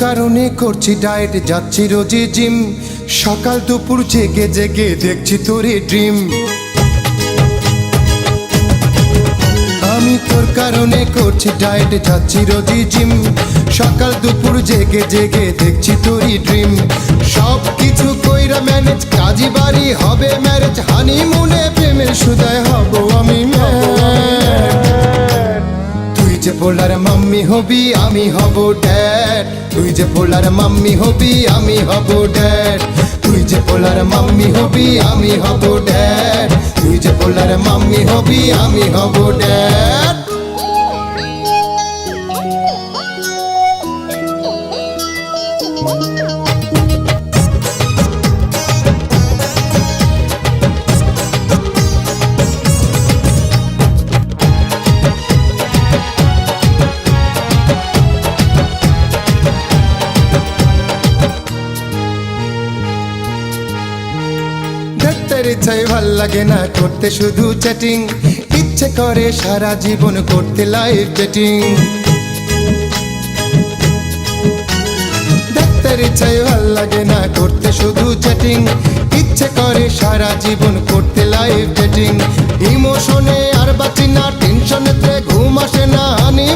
কারণে করছি ডায়েট যাচ্ছি রোজই জিম সকাল দুপুর জেগে জেগে দেখছি তোরে ড্রিম আমি তোর কারণে করছি ডায়েট যাচ্ছি রোজই জিম সকাল দুপুর জেগে জেগে দেখছি তোরই ড্রিম সব কিছু কইরা ম্যানেজ কাজী বাড়ি হবে ম্যারেজ হানিমুনে প্রেমের পোলার মাম্মি হবি, আমি হব ড্যাড। তুই যে পোলার মাম্মি হবি, আমি হব ড্যাড। তুই যে পোলার মাম্মি হবি, আমি হব ড্যাড। তুই যে পোলার মাম্মি হবি, আমি হব ড্যাড। ভালো লাগে না করতে, শুধু চ্যাটিং ইচ্ছে করে সারা জীবন করতে লাইভ চ্যাটিং ভালো লাগে না করতে, শুধু চ্যাটিং ইচ্ছে করে সারা জীবন করতে লাইভ চ্যাটিং ইমোশনে আর বাঁচি না ঘুম আসে না হানি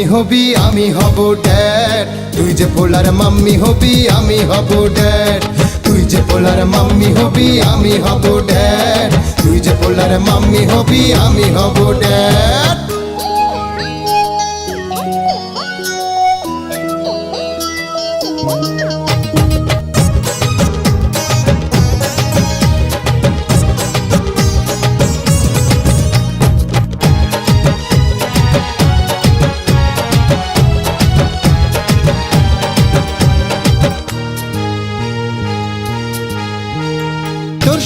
মাম্মি হবি, আমি হব ড্যাড তুই যে পোলার মাম্মি হবি, আমি হব ড্যাড তুই যে পোলার মাম্মি হবি, আমি হব ড্যাড তুই যে পোলার মাম্মি হবি, আমি হব ড্যাড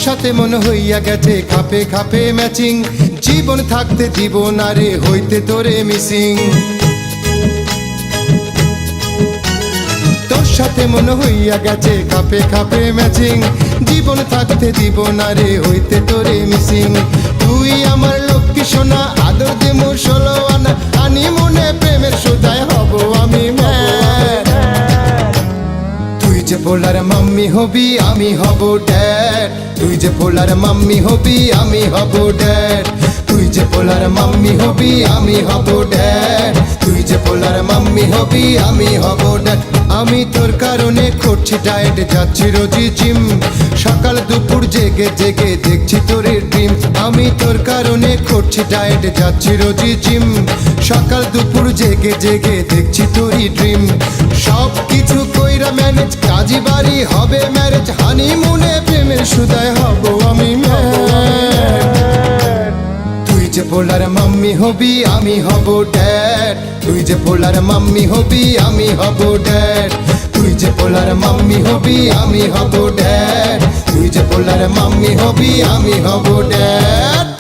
সাথে মনে হইয়া গেছে, খাপে খাপে ম্যাচিং জীবন থাকতে জীবন, আরে হইতে তোরে মিসিং তোর সাথে মনে হইয়া গেছে, খাপে খাপে ম্যাচিং জীবন থাকতে জীবন, আরে হইতে তোরে মিসিং তুই আমার লক্ষ্মী সোনা, আদর দে মোর ষোলো আনা। আনি মনে প্রেমের সুদায় হব আমি। তুই যে পোলার মাম্মি হবি, আমি হব ড্যাড। তুই যে পোলার মাম্মি হবি, আমি হব ড্যাড তুই যে পোলার মাম্মি হবি, আমি হব ড্যাড তুই যে পোলার মাম্মি হবি, আমি হব ড্যাড আমি তোর কারণে করছি ডায়েট যাচ্ছি রোজি জিম সকাল দুপুর জেগে জেগে দেখছি তোর ড্রিম আমি তোর কারণে করছি ডায়েট যাচ্ছি রোজি জিম সকাল দুপুর জেগে জেগে দেখছি তোরই ড্রিম সব কিছু কইরা ম্যানেজ কাজী বাড়ি হবে ম্যারেজ হানিমুনে সুদায় হব আমি। তুই যে পোলার মাম্মি হবি, আমি হব ড্যাড। তুই যে পোলার মাম্মি হবি, আমি হব ড্যাড। তুই যে পোলার মাম্মি হবি, আমি হব ড্যাড। তুই যে পোলার মাম্মি হবি, আমি হব ড্যাড।